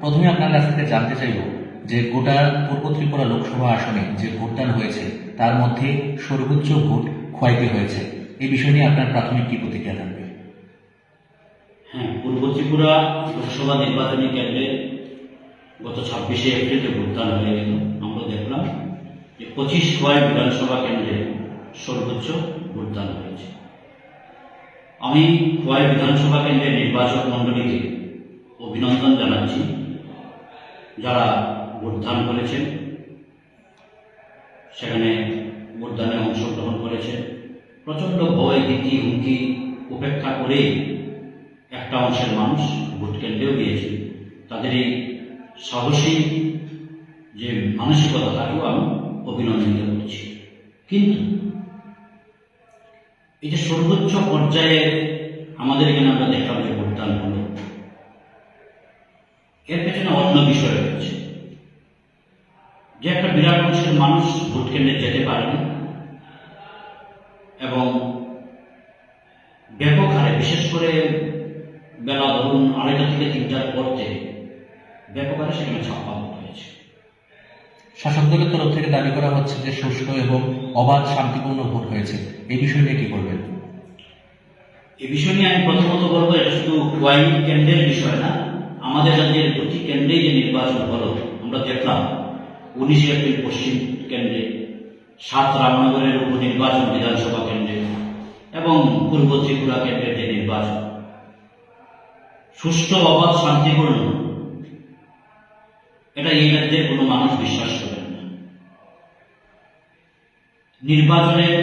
প্রথমে আপনার কাছ থেকে জানতে চাইব যে গোটা পূর্ব ত্রিপুরা লোকসভা আসনে যে ভোটদান হয়েছে, তার মধ্যে সর্বোচ্চ ভোট খোয়াইতে হয়েছে? এই বিষয় নিয়ে আপনার প্রাথমিক কি প্রতিক্রিয়া থাকবে? হ্যাঁ পূর্ব ত্রিপুরা লোকসভা নির্বাচনী কেন্দ্রে গত ছাব্বিশে এপ্রিল যে ভোটদান হয়ে গেল, আমরা দেখলাম যে পঁচিশ খোয়াই বিধানসভা কেন্দ্রে সর্বোচ্চ ভোটদান হয়েছে। আমি খোয়াই বিধানসভা কেন্দ্রের নির্বাচক মণ্ডলীকে অভিনন্দন জানাচ্ছি। যারা ভোটদান করেছেন, সেখানে ভোটদানে অংশগ্রহণ করেছেন। প্রচণ্ড ভয়, ভীতি, হুমকি, উপেক্ষা করেই একটা অংশের মানুষ ভোট কেন্দ্রেও গিয়েছে তাদের এই সাহসী যে মানসিকতা, তাকেও আমি অভিনন্দিত করছি কিন্তু এই যে সর্বোচ্চ পর্যায়ে আমাদের এখানে আমরা দেখলাম এর পেছনে অন্য বিষয় রয়েছে। যে একটা বিরাট অংশের মানুষ ভোট কেন্দ্রে যেতে পারেনি এবং ব্যাপক হারে বিশেষ করে বেলা ধরুন আড়াইটা থেকে তিনটার পর থেকে ব্যাপক হারে সেখানে ছাপ্পা ভোট হয়েছে। শাসক দলের তরফ থেকে দাবি করা হচ্ছে যে সুষ্ঠু এবং অবাধ শান্তিপূর্ণ ভোট হয়েছে। এই বিষয় নিয়ে কি করবেন এ বিষয় নিয়ে আমি প্রথমত বলব এটা শুধু কেন্দ্রের বিষয় না আমাদের রাজ্যের প্রতি কেন্দ্রে যে নির্বাচন হলো, আমরা দেখলাম উনিশে এপ্রিল পশ্চিম কেন্দ্রে, সাত রামনগরের উপনির্বাচন বিধানসভা কেন্দ্রে এবং পূর্ব ত্রিপুরা কেন্দ্রের যে নির্বাচন। সুষ্ঠু অবাধ শান্তিপূর্ণ। এটা এই রাজ্যের কোনো মানুষ বিশ্বাস করেন না। নির্বাচনের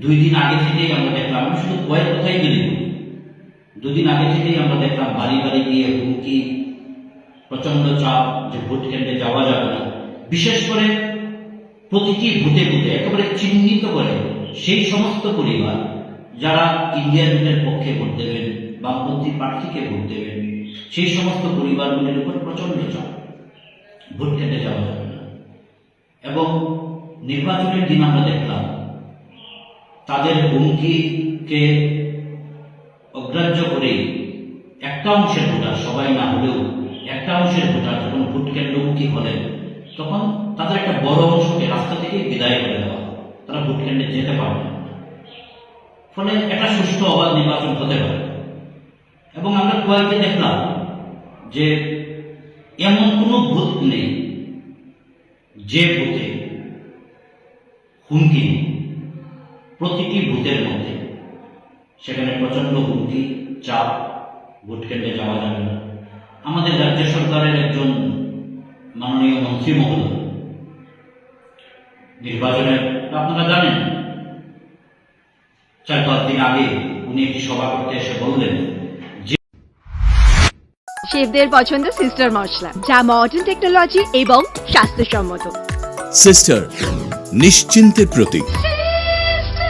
দুই দিন আগে থেকেই আমরা দেখলাম শুধু কয়েক কথাই বলি। দুদিন আগে থেকেই আমরা দেখলাম বাড়ি বাড়ি গিয়ে হুমকি প্রচণ্ড চাপ যে ভোট কেন্দ্রে যাওয়া যাবে না। বিশেষ করে প্রতিটি ভূতে ভূতে, একেবারে চিহ্নিত করে সেই সমস্ত পরিবার যারা ইন্ডিয়া পক্ষে ভোট দেবেন বামপন্থী প্রার্থীকে ভোট দেবেন, সেই সমস্ত পরিবারগুলির উপর প্রচণ্ড চাপ। ভোট কেন্দ্রে যাওয়া যাবে না। এবং নির্বাচনের দিন আমরা দেখলাম তাদের হুমকিকে অগ্রাহ্য করে একটা অংশের ভোটার, সবাই না হলেও একটা অংশের ভোটার যখন ভোট কেন্দ্রমুখী হলেন, তখন তাদের একটা বড় অংশকে রাস্তা থেকে বিদায় করে দেওয়া। তারা ভোট কেন্দ্রে যেতে পারবে ফলে একটা সুষ্ঠু অবাধ নির্বাচন হতে পারে। এবং আমরা কয়েককে দেখলাম যে এমন কোনো ভূত নেই যে ভূতে হুমকি প্রতিটি ভূতের মধ্যে। সেখানে প্রচণ্ড হুমকি, চাপ ভোট কেন্দ্রে যাওয়া যাবে না। আমাদের রাজ্য সরকারের একজন মাননীয় মন্ত্রী মহোদয় নির্বাচনের আপনারা জানেন চার পাঁচ দিন আগে উনি একটি সভা করতে এসে বললেন শেফদের পছন্দ সিস্টার মশলা যা মডার্ন টেকনোলজি এবং স্বাস্থ্যসম্মত। সিস্টার নিশ্চিন্তের প্রতীক।